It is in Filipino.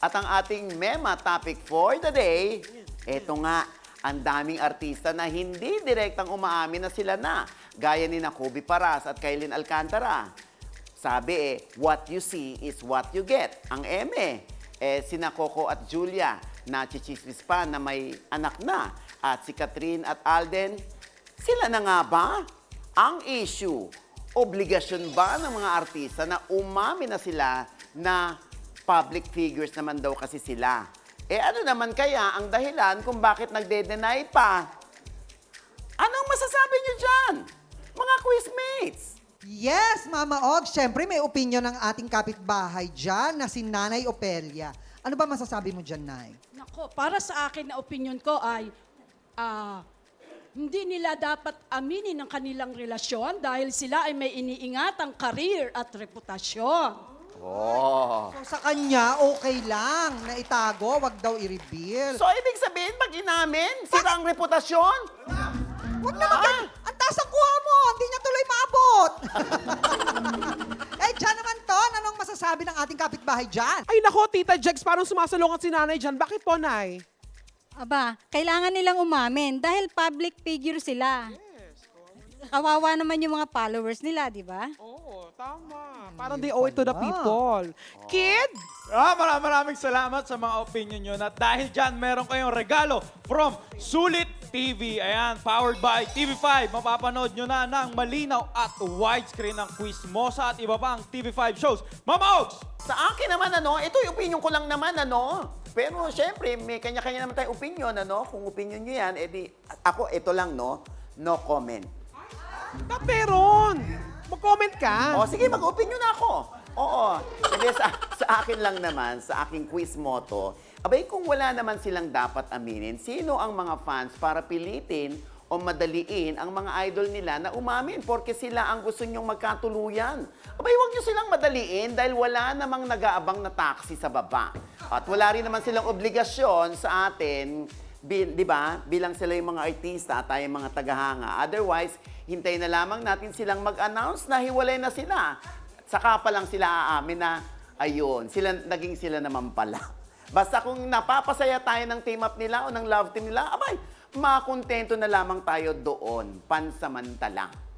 At ang ating mema topic for the day, eto nga, ang daming artista na hindi direktang umaamin na sila na, gaya ni na Kobe Paras at Kailin Alcantara. Sabi eh, what you see is what you get. Ang eme, eh, sina Coco at Julia na chichismis pa na may anak na. At si Catherine at Alden, sila na nga ba? Ang issue, obligasyon ba ng mga artista na umami na sila na public figures naman daw kasi sila? Eh ano naman kaya ang dahilan kung bakit nagde-deny pa? Anong masasabi niyo dyan? Mga quizmates! Yes, Mama Og. Siyempre, may opinion ng ating kapitbahay dyan na si Nanay Opelia. Ano ba masasabi mo dyan, Nay? Nako, para sa akin na opinion ko ay ah, hindi nila dapat aminin ang kanilang relasyon dahil sila ay may iniingatang karir at reputasyon. Oh. So, sa kanya, okay lang na itago, wag daw i-reveal. So, ibig sabihin, pag inamin, sira ang reputasyon? Wag naman Ah! Ang taas ang kuha mo! Hindi niya tuloy maabot! eh, dyan naman, Ton. Anong masasabi ng ating kapitbahay dyan? Ay nako, Tita Jex, parang sumasalungat si nanay dyan. Bakit po, Nay? Aba, kailangan nilang umamin dahil public figure sila. Kawawa naman yung mga followers nila, di ba? Oo, tama. Parang they owe it to the people. Kid! Ah, maraming maraming salamat sa mga opinion nyo. At dahil dyan, meron kayong regalo from Sulit TV. Ayan, powered by TV5. Mapapanood nyo na ng malinaw at widescreen ng Quizmosa at iba pang TV5 shows. Mama Ogs! Sa akin naman, ano, ito yung opinion ko lang naman, ano. Pero syempre, may kanya-kanya naman tayong opinion, ano. Kung opinion nyo yan, edi, ako, ito lang, no. No comment. Ba't meron? Mag-comment ka. O, sige, mag-opinion na ako. Oo. Hindi, sa, sa akin lang naman, sa aking quiz motto, abay, kung wala naman silang dapat aminin, sino ang mga fans para pilitin o madaliin ang mga idol nila na umamin porque sila ang gusto nyong magkatuluyan. Abay, huwag nyo silang madaliin dahil wala namang nag-aabang na taxi sa baba. At wala rin naman silang obligasyon sa atin Bil, di ba? Bilang sila yung mga artista, tayo yung mga tagahanga. Otherwise, hintay na lamang natin silang mag-announce na hiwalay na sila. Saka pa lang sila aamin na, ayun, sila, naging sila naman pala. Basta kung napapasaya tayo ng team up nila o ng love team nila, abay, makontento na lamang tayo doon, pansamantala.